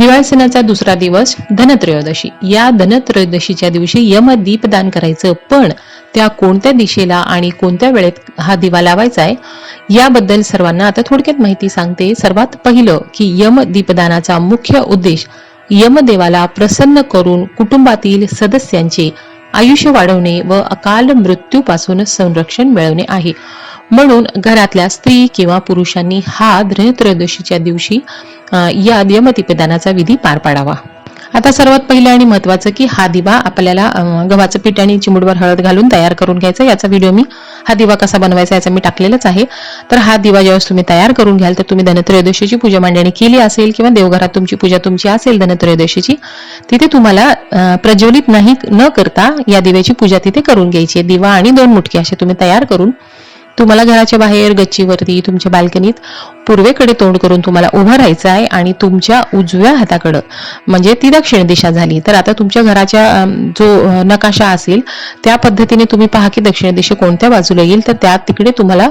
दिवाळी सणाचा दुसरा दिवस धनत्रयोदशी. या धनत्रयोदशीच्या दिवशी यम दीप दान करायचं. पण त्या कोणत्या दिशेला आणि कोणत्या वेळेत हा दिवा लावायचा आहे? याबद्दल सर्वांना आता थोडक्यात माहिती सांगते. सर्वात पहिलं की यम दीपदानाचा मुख्य उद्देश यमदेवाला प्रसन्न करून कुटुंबातील सदस्यांचे आयुष्य वाढवणे व अकाल मृत्यूपासून संरक्षण मिळवणे आहे. म्हणून घरातल्या स्त्री किंवा पुरुषांनी हा धनत्रयोदशीच्या दिवशी या यमदीपदानाचा विधी पार पाडावा. आता सर्वात पहिलं आणि महत्वाचं की हा दिवा आपल्याला गव्हाचं पीठ आणि चिमुडवर हळद घालून तयार करून घ्यायचा. याचा व्हिडिओ मी हा दिवा कसा बनवायचा याचा मी टाकलेलाच आहे. तर हा दिवा ज्यावेळेस तुम्ही तयार करून घ्याल तर तुम्ही धनत्रयोदशीची पूजा मांडणी केली असेल किंवा देवघरात तुमची पूजा तुमची असेल धनत्रयोदशीची तिथे तुम्हाला प्रज्वलित नाही न करता या दिव्याची पूजा तिथे करून घ्यायची दिवा आणि दोन मुटके असे तुम्ही तयार करून तुम्हाला घराच्या बाहेर गच्चीवरती तुमच्या बाल्कनीत पूर्वेकडे तोंड करून तुम्हाला उभं राहायचं आहे आणि तुमच्या उजव्या हाताकडं म्हणजे ती दक्षिण दिशा झाली. तर आता तुमच्या घराच्या जो नकाशा असेल त्या पद्धतीने तुम्ही पहा की दक्षिण दिशे कोणत्या बाजूला येईल तर त्या तिकडे तुम्हाला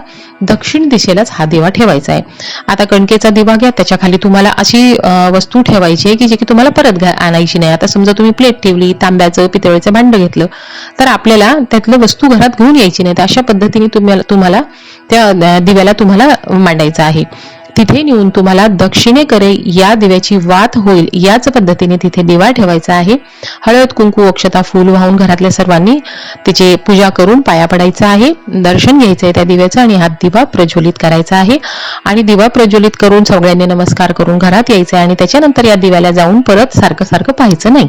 दक्षिण दिशेलाच हा दिवा ठेवायचा आहे. आता कणकेचा दिवा घ्या त्याच्याखाली तुम्हाला अशी वस्तू ठेवायची आहे की जे की तुम्हाला परत घ्या आणायची नाही. आता समजा तुम्ही प्लेट ठेवली तांब्याचं पितळेचं भांड घेतलं तर आपल्याला त्यातलं वस्तू घरात घेऊन यायची नाही. तर अशा पद्धतीने तुम्हाला तुम्हाला त्या दिव्याला तुम्हाला मांडायचं आहे. तिथे नेऊन तुम्हाला दक्षिणेकडे या दिव्याची वात होईल याच पद्धतीने तिथे दिवा ठेवायचा आहे. हळद कुंकू अक्षता फूल वाहून घरातल्या सर्वांनी तिचे पूजा करून पाया पडायचा आहे. दर्शन घ्यायचं आहे त्या दिव्याचं आणि हा दिवा प्रज्वलित करायचा आहे. आणि दिवा प्रज्वलित करून सगळ्यांनी नमस्कार करून घरात यायचं आहे आणि त्याच्यानंतर या दिव्याला जाऊन परत सारखं सारखं पाहायचं नाही.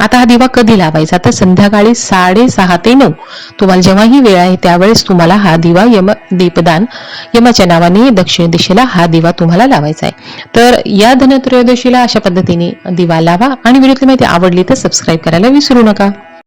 आता हा दिवा कधी लावायचा? तर संध्याकाळी साडेसहा ते नऊ. तुम्हाला जेव्हाही वेळ आहे त्यावेळेस तुम्हाला हा दिवा यम दीपदान यमाच्या नावाने दक्षिण दिशेला हा दिवा तुम्हाला लावायचा आहे. तर या धनत्रयोदशीला अशा पद्धतीने दिवा लावा आणि व्हिडिओतली माहिती आवडली तर सबस्क्राईब करायला विसरू नका.